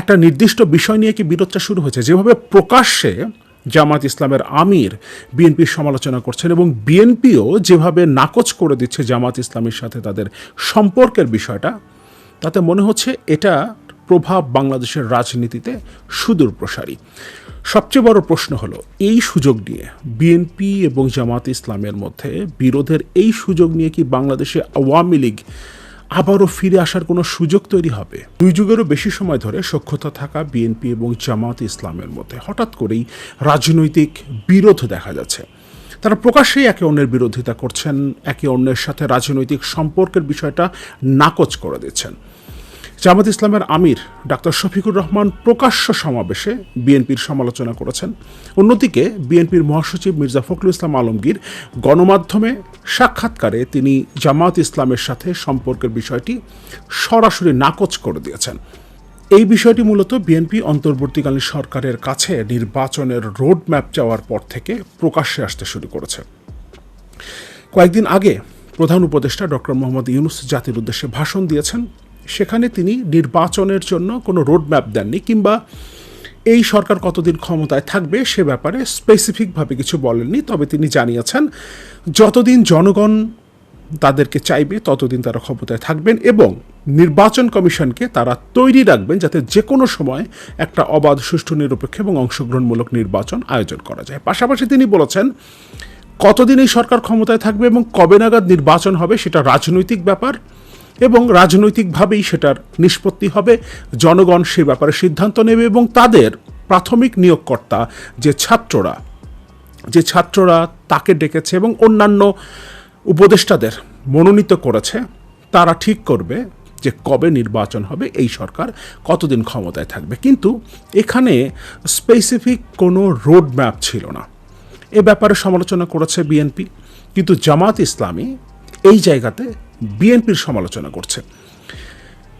একটা নির্দিষ্ট বিষয় নিয়ে কি বিরোধটা শুরু হয়েছে? যেভাবে প্রকাশ্যে জামাত ইসলামের আমির বিএনপির সমালোচনা করছেন এবং বিএনপিও যেভাবে নাকচ করে দিচ্ছে জামাত ইসলামের সাথে তাদের সম্পর্কের বিষয়টা, তাতে মনে হচ্ছে এটা প্রভাব বাংলাদেশের রাজনীতিতে সুদূর প্রসারী। সবচেয়ে বড় প্রশ্ন হলো, এই সুযোগ নিয়ে বিএনপি এবং জামাত ইসলামের মধ্যে বিরোধের এই সুযোগ নিয়ে কি বাংলাদেশে আওয়ামী লীগ আবারও ফিরে আসার কোনো সুযোগ তৈরি হবে। দুই যুগেরও বেশি সময় ধরে সক্ষতা থাকা বিএনপি এবং জামাত ইসলামের মধ্যে হঠাৎ করেই রাজনৈতিক বিরোধ দেখা যাচ্ছে। তারা প্রকাশ্যেই একে অন্যের বিরোধিতা করছেন, একে অন্যের সাথে রাজনৈতিক সম্পর্কের বিষয়টা নাকচ করে দিচ্ছেন। জামাত ইসলামের আমির ডাক্তার শফিকুর রহমান প্রকাশ্য সমাবেশে বিএনপির সমালোচনা করেছেন। অন্যদিকে বিএনপির মহাসচিব মির্জা ফখরুল ইসলাম আলমগীর গণমাধ্যমে সাক্ষাৎকারে তিনি জামাত ইসলামের সাথে সম্পর্কের বিষয়টি সরাসরি নাকচ করে দিয়েছেন। এই বিষয়টি মূলত বিএনপি অন্তর্বর্তীকালীন সরকারের কাছে নির্বাচনের রোড ম্যাপ চাওয়ার পর থেকে প্রকাশ্যে আসতে শুরু করেছে। কয়েকদিন আগে প্রধান উপদেষ্টা ডক্টর মোহাম্মদ ইউনুস জাতির উদ্দেশ্যে ভাষণ দিয়েছেন। সেখানে তিনি নির্বাচনের জন্য কোনো রোড ম্যাপ দেননি কিংবা এই সরকার কতদিন ক্ষমতায় থাকবে সে ব্যাপারে স্পেসিফিকভাবে কিছু বলেননি। তবে তিনি জানিয়েছেন, যতদিন জনগণ তাদেরকে চাইবে, ততদিন তারা ক্ষমতায় থাকবেন এবং নির্বাচন কমিশনকে তারা তৈরি রাখবেন যাতে যে কোনো সময় একটা অবাধ, সুষ্ঠু, নিরপেক্ষ এবং অংশগ্রহণমূলক নির্বাচন আয়োজন করা যায়। পাশাপাশি তিনি বলেছেন, কতদিন এই সরকার ক্ষমতায় থাকবে এবং কবে নাগাদ নির্বাচন হবে সেটা রাজনৈতিক ব্যাপার এবং রাজনৈতিকভাবেই সেটার নিষ্পত্তি হবে। জনগণ সে ব্যাপারে সিদ্ধান্ত নেবে এবং তাদের প্রাথমিক নিয়োগকর্তা যে ছাত্ররা যে ছাত্ররা তাকে ডেকেছে এবং অন্যান্য উপদেষ্টাদের মনোনীত করেছে, তারা ঠিক করবে যে কবে নির্বাচন হবে এই সরকার কতদিন ক্ষমতায় থাকবে। কিন্তু এখানে স্পেসিফিক কোনো রোড ম্যাপ ছিল না। এ ব্যাপারে সমালোচনা করেছে বিএনপি। কিন্তু জামাত ইসলামী এই জায়গাতে বিএনপির সমালোচনা করছে।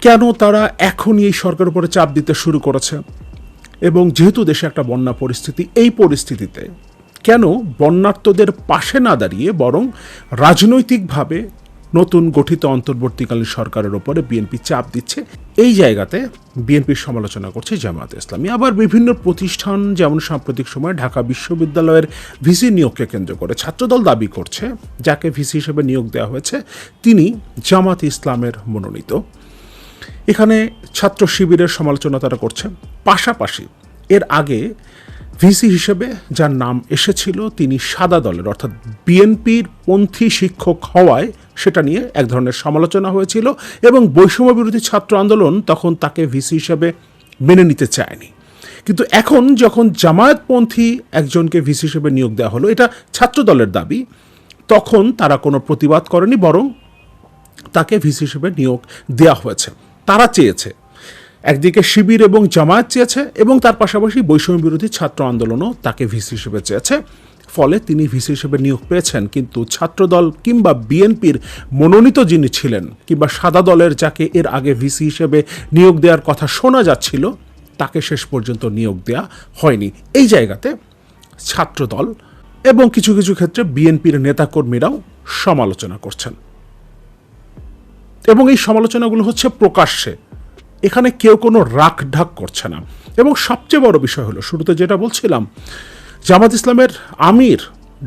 কেন তারা এখনই এই সরকার উপরে চাপ দিতে শুরু করেছে? এবং যেহেতু দেশে একটা বন্যা পরিস্থিতি, এই পরিস্থিতিতে কেন বন্যার্থদের পাশে না দাঁড়িয়ে বরং রাজনৈতিকভাবে নতুন গঠিত অন্তর্বর্তীকালীন সরকারের ওপরে বিএনপি চাপ দিচ্ছে। এই জায়গাতে বিএনপির সমালোচনা করছে জামায়াত ইসলামী। আবার বিভিন্ন প্রতিষ্ঠান যেমন সাম্প্রতিক সময়ে ঢাকা বিশ্ববিদ্যালয়ের ভিসি নিয়োগকে কেন্দ্র করে ছাত্রদল দাবি করছে, যাকে ভিসি হিসেবে নিয়োগ দেওয়া হয়েছে, তিনি জামাত ইসলামের মনোনীত। এখানে ছাত্র শিবিরের সমালোচনা তারা করছে, পাশাপাশি এর আগে ভিসি হিসেবে যার নাম এসেছিল, তিনি সাদা দলের, অর্থাৎ বিএনপির পন্থী শিক্ষক হওয়ায় সেটা নিয়ে এক ধরনের সমালোচনা হয়েছিল এবং বৈষম্য বিরোধী ছাত্র আন্দোলন তখন তাকে ভিসি হিসেবে মেনে নিতে চায়নি। কিন্তু এখন যখন জামায়াতপন্থী একজনকে ভিসি হিসেবে নিয়োগ দেওয়া হলো, এটা ছাত্র দলের দাবি, তখন তারা কোনো প্রতিবাদ করেনি, বরং তাকে ভিসি হিসেবে নিয়োগ দেওয়া হয়েছে। তারা চেয়েছে, একদিকে শিবির এবং জামায়াত চেয়েছে এবং তার পাশাপাশি বৈষম্য বিরোধী ছাত্র আন্দোলনও তাকে ভিসি হিসেবে চেয়েছে। ফলে তিনি ভিসি হিসেবে নিয়োগ পেয়েছেন, কিন্তু ছাত্রদল কিংবা বিএনপির মনোনীত যিনি ছিলেন কিংবা সাদা দলের যাকে এর আগে ভিসি হিসেবে নিয়োগ দেওয়ার কথা শোনা যাচ্ছিল, তাকে শেষ পর্যন্ত নিয়োগ দেওয়া হয়নি। এই জায়গাতে ছাত্রদল এবং কিছু কিছু ক্ষেত্রে বিএনপির নেতাকর্মীরাও সমালোচনা করছেন। এবং এই সমালোচনাগুলো হচ্ছে প্রকাশ্যে। এখানে কেউ কোনো রাখ ঢাক করছে না। এবং সবচেয়ে বড় বিষয় হলো, শুরুতে যেটা বলছিলাম জামাত ইসলামের আমির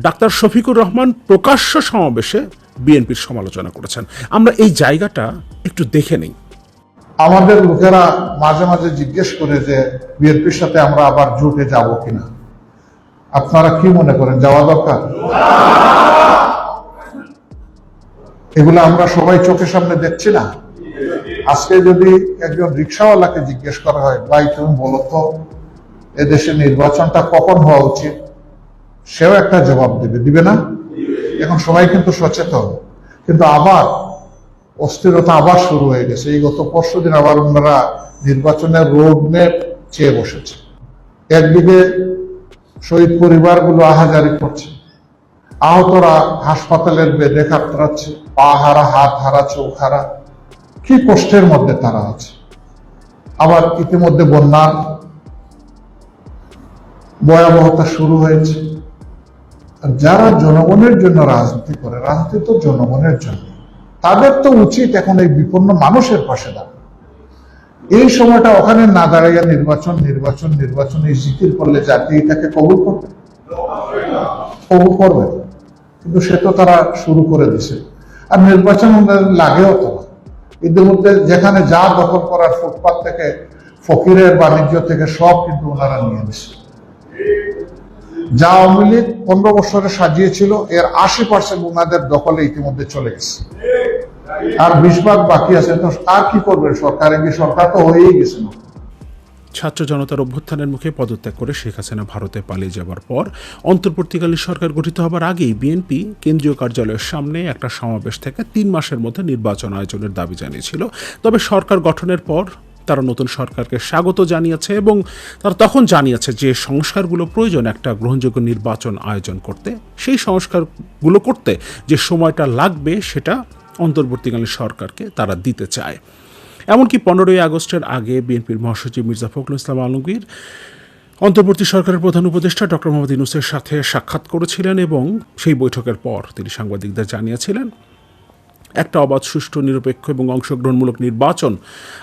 ডাক্তার শফিকুর রহমান প্রকাশ্য সমাবেশে বিএনপির সমালোচনা করেছেন। আমরা এই জায়গাটা একটু দেখে নিই। আমাদের লোকেরা মাঝে মাঝে জিজ্ঞেস করে যে, বিএনপির সাথে আমরা আবার জোটে যাব কিনা? আপনারা কি মনে করেন, যাওয়া দরকার? এগুলো আমরা সবাই চোখের সামনে দেখছি না। আজকে যদি একজন রিক্সাওয়ালাকে জিজ্ঞেস করা হয়, ভাই তুমি বলো তো এদেশে নির্বাচনটা কখন হওয়া উচিত, সেও একটা জবাব দেবে। দিবে না? এখন সবাই কিন্তু সচেতন। কিন্তু আবার অস্থিরতা আবার শুরু হয়ে গেছে। এই গত পরশু দিন আবার ওনারা নির্বাচনের রোড ম্যাপ চেয়ে বসেছে। একদিকে শহীদ পরিবারগুলো আহাজারি করছে, আহতরা হাসপাতালের বেডে কাতরাচ্ছে, পা হারা, হাত হারা, চোখ হারা। কি কষ্টের মধ্যে তারা আছে। আবার ইতিমধ্যে বন্যার ভয়াবহতা শুরু হয়েছে। আর যারা জনগণের জন্য রাজনীতি করে, রাজনীতি তো জনগণের জন্য। তাদের তো উচিত এখন এই বিপন্ন মানুষের পাশে দাঁড়ানো। এই সময়টা ওখানে না দাঁড়াইয়া নির্বাচন নির্বাচন নির্বাচন, এই জিকির করলে জাতি এটাকে কবুল করবে? কবুল করবে। কিন্তু সে তো তারা শুরু করে দিছে। আর নির্বাচন লাগেও তো না। ইতিমধ্যে যেখানে যা দখল করার ফুটপাত থেকে ফকিরের বাণিজ্য থেকে সব কিন্তু ওনারা নিয়ে নিছে। যা আওয়ামী লীগ পনেরো বছরে সাজিয়েছিল, এর আশি পার্সেন্ট ওনাদের দখলে ইতিমধ্যে চলে গেছে। আর বিশ ভাগ বাকি আছে, তো আর কি করবেন সরকার? এগিয়ে সরকার তো হয়েই গেছে না। ছাত্র জনতার অভ্যুত্থানের মুখে পদত্যাগ করে শেখ হাসিনা ভারতে পালিয়ে যাবার পর অন্তর্বর্তীকালীন সরকার গঠিত হবার আগেই বিএনপি কেন্দ্রীয় কার্যালয়ের সামনে একটা সমাবেশ থেকে তিন মাসের মধ্যে নির্বাচন আয়োজনের দাবি জানিয়েছিল। তবে সরকার গঠনের পর তারা নতুন সরকারকে স্বাগত জানিয়েছে এবং তারা তখন জানিয়েছে যে সংস্কারগুলো প্রয়োজন একটা গ্রহণযোগ্য নির্বাচন আয়োজন করতে, সেই সংস্কারগুলো করতে যে সময়টা লাগবে সেটা অন্তর্বর্তীকালীন সরকারকে তারা দিতে চায়। এমনকি পনেরোই আগস্টের আগে বিএনপির মহাসচিব মির্জা ফখরুল ইসলাম আলমগীর অন্তর্বর্তী সরকারের প্রধান উপদেষ্টা ডক্টর মোহাম্মদ ইউনুসের সাথে সাক্ষাৎ করেছিলেন এবং সেই বৈঠকের পর তিনি সাংবাদিকদের জানিয়েছিলেন একটা অবাধ, সুষ্ঠু, নিরপেক্ষ এবং অংশগ্রহণমূলক নির্বাচন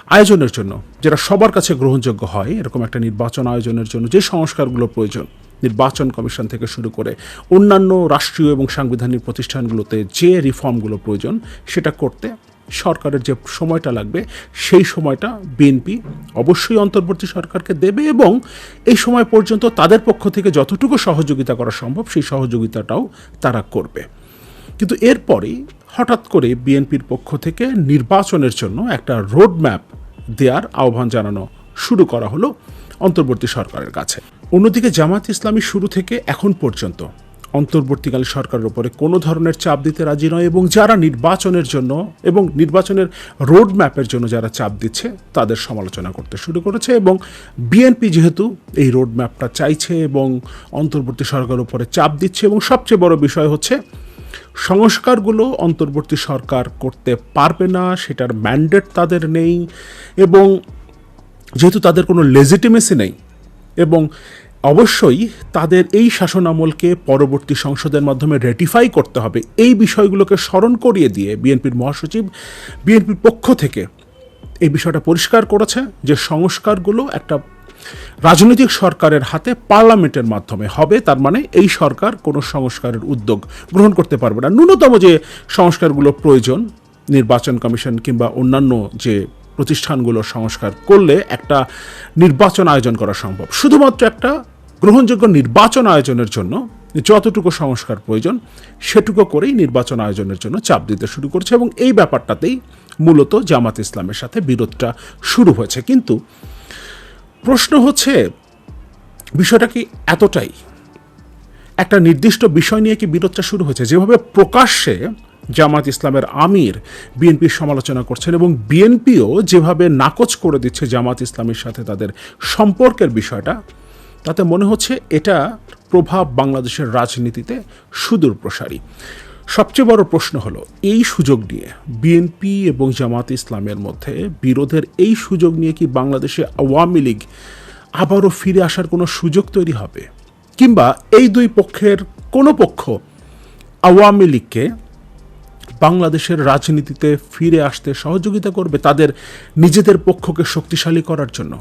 আয়োজনের জন্য, যেটা সবার কাছে গ্রহণযোগ্য হয়, এরকম একটা নির্বাচন আয়োজনের জন্য যে সংস্কারগুলো প্রয়োজন। নির্বাচন কমিশন থেকে শুরু করে অন্যান্য রাষ্ট্রীয় এবং সাংবিধানিক প্রতিষ্ঠানগুলোতে যে রিফর্মগুলো প্রয়োজন, সেটা করতে সরকারের যে সময়টা লাগবে, সেই সময়টা বিএনপি অবশ্যই অন্তর্বর্তী সরকারকে দেবে এবং এই সময় পর্যন্ত তাদের পক্ষ থেকে যতটুকু সহযোগিতা করা সম্ভব, সেই সহযোগিতাটাও তারা করবে। কিন্তু এরপরেই হঠাৎ করে বিএনপির পক্ষ থেকে নির্বাচনের জন্য একটা রোড ম্যাপ দেওয়ার আহ্বান জানানো শুরু করা হলো অন্তর্বর্তী সরকারের কাছে। অন্যদিকে জামাত ইসলামী শুরু থেকে এখন পর্যন্ত অন্তর্বর্তীকালীন সরকারের উপরে কোনো ধরনের চাপ দিতে রাজি নয় এবং যারা নির্বাচনের জন্য এবং নির্বাচনের রোড ম্যাপের জন্য যারা চাপ দিচ্ছে তাদের সমালোচনা করতে শুরু করেছে এবং বিএনপি যেহেতু এই রোড ম্যাপটা চাইছে এবং অন্তর্বর্তী সরকারের উপরে চাপ দিচ্ছে এবং সবচেয়ে বড় বিষয় হচ্ছে সংস্কারগুলো অন্তর্বর্তী সরকার করতে পারবে না, সেটার ম্যান্ডেট তাদের নেই এবং যেহেতু তাদের কোনো লেজিটিমেসি নেই এবং অবশ্যই তাদের এই শাসনামলকে পরবর্তী সংসদের মাধ্যমে রেটিফাই করতে হবে, এই বিষয়গুলোকে স্মরণ করিয়ে দিয়ে বিএনপির মহাসচিব, বিএনপির পক্ষ থেকে এই বিষয়টা পরিষ্কার করেছে যে সংস্কারগুলো একটা রাজনৈতিক সরকারের হাতে পার্লামেন্টের মাধ্যমে হবে, তার মানে এই সরকার কোনো সংস্কারের উদ্যোগ গ্রহণ করতে পারবে না। ন্যূনতম যে সংস্কারগুলো প্রয়োজন, নির্বাচন কমিশন কিংবা অন্যান্য যে প্রতিষ্ঠানগুলো সংস্কার করলে একটা নির্বাচন আয়োজন করা সম্ভব। শুধুমাত্র একটা গ্রহণযোগ্য নির্বাচন আয়োজনের জন্য যতটুকু সংস্কার প্রয়োজন, সেটুকু করেই নির্বাচন আয়োজনের জন্য চাপ দিতে শুরু করছে এবং এই ব্যাপারটাতেই মূলত জামাত ইসলামের সাথে বিরোধটা শুরু হয়েছে। কিন্তু প্রশ্ন হচ্ছে, বিষয়টা কি এতটাই? একটা নির্দিষ্ট বিষয় নিয়ে কি বিরোধটা শুরু হয়েছে? যেভাবে প্রকাশ্যে জামাত ইসলামের আমির বিএনপির সমালোচনা করছেন এবং বিএনপিও যেভাবে নাকচ করে দিচ্ছে জামাত ইসলামের সাথে তাদের সম্পর্কের বিষয়টা, তাতে মনে হচ্ছে এটা প্রভাব বাংলাদেশের রাজনীতিতে সুদূর প্রসারী সবচেয়ে বড় প্রশ্ন হলো, এই সুযোগ নিয়ে বিএনপি এবং জামাত ইসলামের মধ্যে বিরোধের এই সুযোগ নিয়ে কি বাংলাদেশে আওয়ামী লীগ আবারও ফিরে আসার কোনো সুযোগ তৈরি হবে? কিংবা এই দুই পক্ষের কোনো পক্ষ আওয়ামী লীগকে বাংলাদেশের রাজনীতিতে ফিরে আসতে সহযোগিতা করবে তাদের নিজেদের পক্ষকে শক্তিশালী করার জন্য?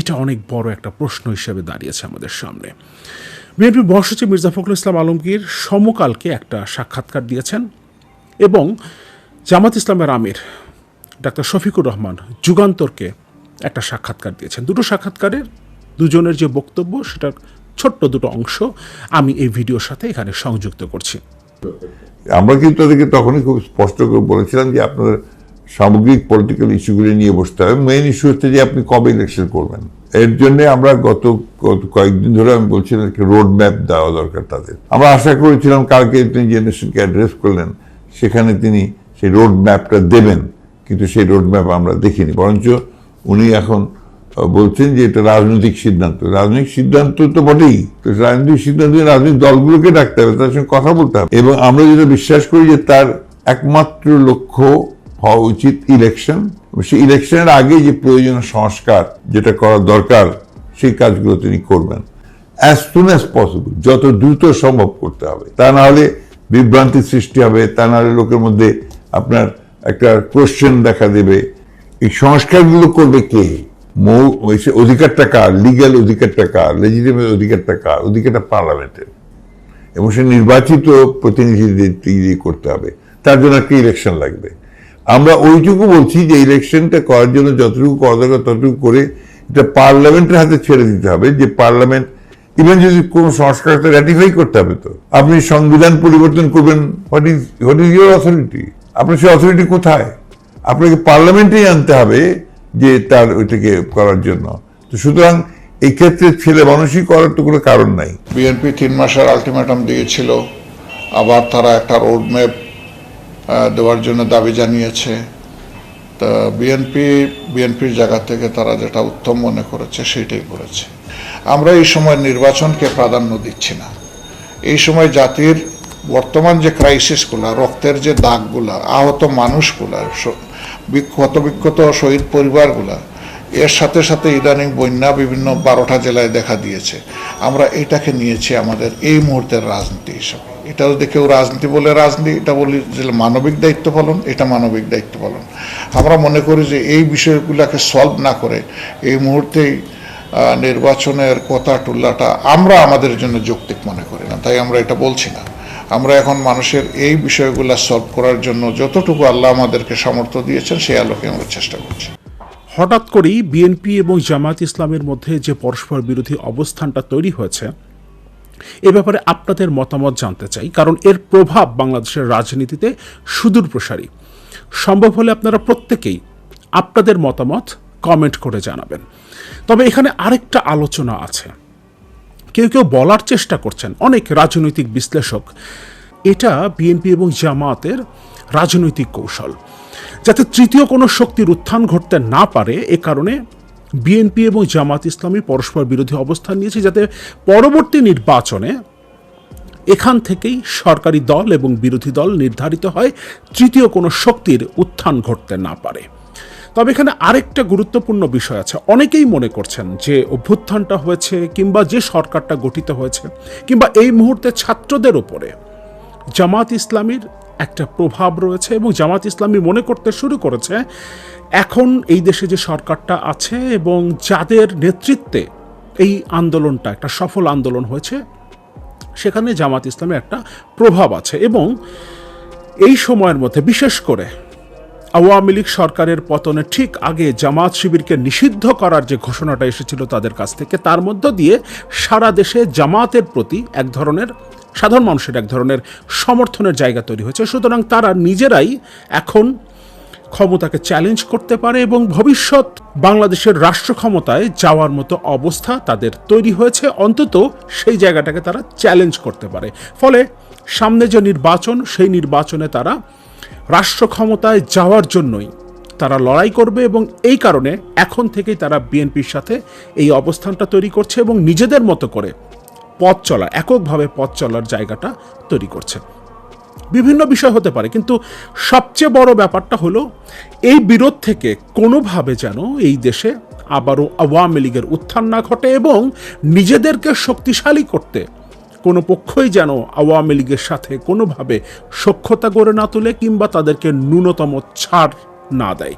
এটা অনেক বড় একটা প্রশ্ন হিসেবে দাঁড়িয়েছে আমাদের সামনে। বিএনপি মহাসচিব মির্জা ফখরুল ইসলাম আলমগীর সমকালকে একটা সাক্ষাৎকার দিয়েছেন এবং জামাত ইসলামের আমির ডাক্তার শফিকুর রহমান যুগান্তরকে একটা সাক্ষাৎকার দিয়েছেন। দুটো সাক্ষাৎকারের দুজনের যে বক্তব্য, সেটার ছোট্ট দুটো অংশ আমি এই ভিডিওর সাথে এখানে সংযুক্ত করছি। আমরা কিন্তু তাদেরকে তখনই খুব স্পষ্ট করে বলেছিলাম যে আপনার সামগ্রিক পলিটিক্যাল ইস্যুগুলি নিয়ে বসতে হবে। মেইন ইস্যু হচ্ছে যে আপনি কবে ইলেকশন করবেন। এর জন্য আমরা গত কয়েকদিন ধরে আমি বলছিলাম একটা রোড ম্যাপ দেওয়া দরকার তাদের। আমরা আশা করেছিলাম কালকে তিনি যে নেশনকে অ্যাড্রেস করলেন, সেখানে তিনি সেই রোড ম্যাপটা দেবেন। কিন্তু সেই রোড ম্যাপ আমরা দেখিনি। বরঞ্চ উনি এখন বলছেন যে এটা রাজনৈতিক সিদ্ধান্ত। রাজনৈতিক সিদ্ধান্ত তো বটেই। তো রাজনৈতিক সিদ্ধান্ত রাজনৈতিক দলগুলোকে ডাকতে হবে তার সঙ্গে কথা বলতে হবে। এবং আমরা যেটা বিশ্বাস করি যে তার একমাত্র লক্ষ্য হওয়া উচিত ইলেকশন সেই ইলেকশনের আগে যে প্রয়োজনীয় সংস্কার যেটা করা দরকার, সেই কাজগুলো তিনি করবেন। অ্যাজ সুন অ্যাজ পসিবল যত দ্রুত সম্ভব করতে হবে। তা না হলে বিভ্রান্তির সৃষ্টি হবে, তা না হলে লোকের মধ্যে আপনার একটা কোশ্চেন দেখা দেবে। এই সংস্কারগুলো করবে কে? মৌ অধিকারটা কার? লিগ্যাল অধিকারটা কার? লেজিটিমেট অধিকারটা কার? অধিকারটা পার্লামেন্টের। এবং সে নির্বাচিত প্রতিনিধিদের করতে হবে। তার জন্য একটা ইলেকশন লাগবে? আমরা ওইটুকু বলছি যে ইলেকশনটা করার জন্য যতটুকু করা দরকার ততটুকু করে এটা পার্লামেন্টের হাতে ছেড়ে দিতে হবে, যে পার্লামেন্ট ইভেন যদি কোনো সংস্কার র্যাটিফাই করতে হবে তো। আপনি সংবিধান পরিবর্তন করবেন what is what is your authority আপনার সেই অথরিটি কোথায়? আপনাকে পার্লামেন্টেই আনতে হবে যে তার ওইটাকে করার জন্য। তো সুতরাং এই ক্ষেত্রে ছেলে মানুষই করার তো কোনো কারণ নাই। বিএনপি তিন মাসের আলটিমেটাম দিয়েছিল, আবার তারা একটা রোড ম্যাপ দেওয়ার জন্য দাবি জানিয়েছে। তা বিএনপি বিএনপির জায়গা থেকে তারা যেটা উত্তম মনে করেছে সেটাই করেছে আমরা এই সময় নির্বাচনকে প্রাধান্য দিচ্ছি না। এই সময় জাতির বর্তমান যে ক্রাইসিসগুলা রক্তের যে দাগগুলা, আহত মানুষগুলা, স- বিক- ক্ষতবিক্ষত শহীদ পরিবারগুলা, এর সাথে সাথে ইদানিং বন্যা বিভিন্ন বারোটা জেলায় দেখা দিয়েছে। আমরা এটাকে নিয়েছি আমাদের এই মুহূর্তের রাজনীতি হিসাবে। এটাও দেখেও রাজনীতি বলে, রাজনীতি এটা বলি যে মানবিক দায়িত্ব পালন, এটা মানবিক দায়িত্ব পালন। আমরা মনে করি যে এই বিষয়গুলোকে সলভ না করে এই মুহূর্তেই নির্বাচনের কথা টুল্লাটা আমরা আমাদের জন্য যৌক্তিক মনে করি না, তাই আমরা এটা বলছি না। আমরা এখন মানুষের এই বিষয়গুলো সলভ করার জন্য যতটুকু আল্লাহ আমাদেরকে সামর্থ্য দিয়েছেন, সেই আলোকে আমরা চেষ্টা করছি। হঠাৎ করেই বিএনপি এবং জামায়াত ইসলামের মধ্যে যে পরস্পর বিরোধী অবস্থানটা তৈরি হয়েছে এ ব্যাপারে আপনাদের মতামত জানতে চাই, কারণ এর প্রভাব বাংলাদেশের রাজনীতিতে সুদূর প্রসারী। সম্ভব হলে আপনারা প্রত্যেকেই আপনাদের মতামত কমেন্ট করে জানাবেন। তবে এখানে আরেকটা আলোচনা আছে। কেউ কেউ বলার চেষ্টা করছেন, অনেক রাজনৈতিক বিশ্লেষক। এটা বিএনপি এবং জামায়াতের রাজনৈতিক কৌশল। যাতে তৃতীয় কোনো শক্তির উত্থান ঘটতে না পারে, এ কারণে বিএনপি এবং জামাত ইসলামী পরস্পর বিরোধী অবস্থান নিয়েছে যাতে পরবর্তী নির্বাচনে এখান থেকেই সরকারি দল এবং বিরোধী দল নির্ধারিত হয়, তৃতীয় কোনো শক্তির উত্থান ঘটতে না পারে। তবে এখানে আরেকটা গুরুত্বপূর্ণ বিষয় আছে। অনেকেই মনে করছেন যে অভ্যুত্থানটা হয়েছে কিংবা যে সরকারটা গঠিত হয়েছে কিংবা এই মুহূর্তে ছাত্রদের ওপরে জামাত ইসলামীর একটা প্রভাব রয়েছে এবং জামাত ইসলামী মনে করতে শুরু করেছে, এখন এই দেশে যে সরকারটা আছে এবং যাদের নেতৃত্বে এই আন্দোলনটা, একটা সফল আন্দোলন হয়েছে, সেখানে জামাত ইসলামের একটা প্রভাব আছে এবং এই সময়ের মধ্যে বিশেষ করে আওয়ামী লীগ সরকারের পতনের ঠিক আগে জামাত শিবিরকে নিষিদ্ধ করার যে ঘোষণাটা এসেছিল তাদের কাছ থেকে, তার মধ্য দিয়ে সারা দেশে জামাতের প্রতি এক ধরনের সাধারণ মানুষের এক ধরনের সমর্থনের জায়গা তৈরি হয়েছে। সুতরাং তারা নিজেরাই এখন ক্ষমতাকে চ্যালেঞ্জ করতে পারে এবং ভবিষ্যৎ বাংলাদেশের রাষ্ট্র ক্ষমতায় যাওয়ার মতো অবস্থা তাদের তৈরি হয়েছে। অন্তত সেই জায়গাটাকে তারা চ্যালেঞ্জ করতে পারে। ফলে সামনে যে নির্বাচন, সেই নির্বাচনে তারা রাষ্ট্র ক্ষমতায় যাওয়ার জন্যই তারা লড়াই করবে এবং এই কারণে এখন থেকেই তারা বিএনপির সাথে এই অবস্থানটা তৈরি করছে এবং নিজেদের মতো করে পথ চলা এককভাবে পথ চলার জায়গাটা তৈরি করছে। বিভিন্ন বিষয় হতে পারে, কিন্তু সবচেয়ে বড় ব্যাপারটা হলো, এই বিরোধ থেকে কোনোভাবে যেন এই দেশে আবারও আওয়ামী লীগের উত্থান না ঘটে এবং নিজেদেরকে শক্তিশালী করতে কোনো পক্ষই যেন আওয়ামী লীগের সাথে কোনোভাবে সক্ষতা গড়ে না তোলে কিংবা তাদেরকে ন্যূনতম ছাড় না দেয়।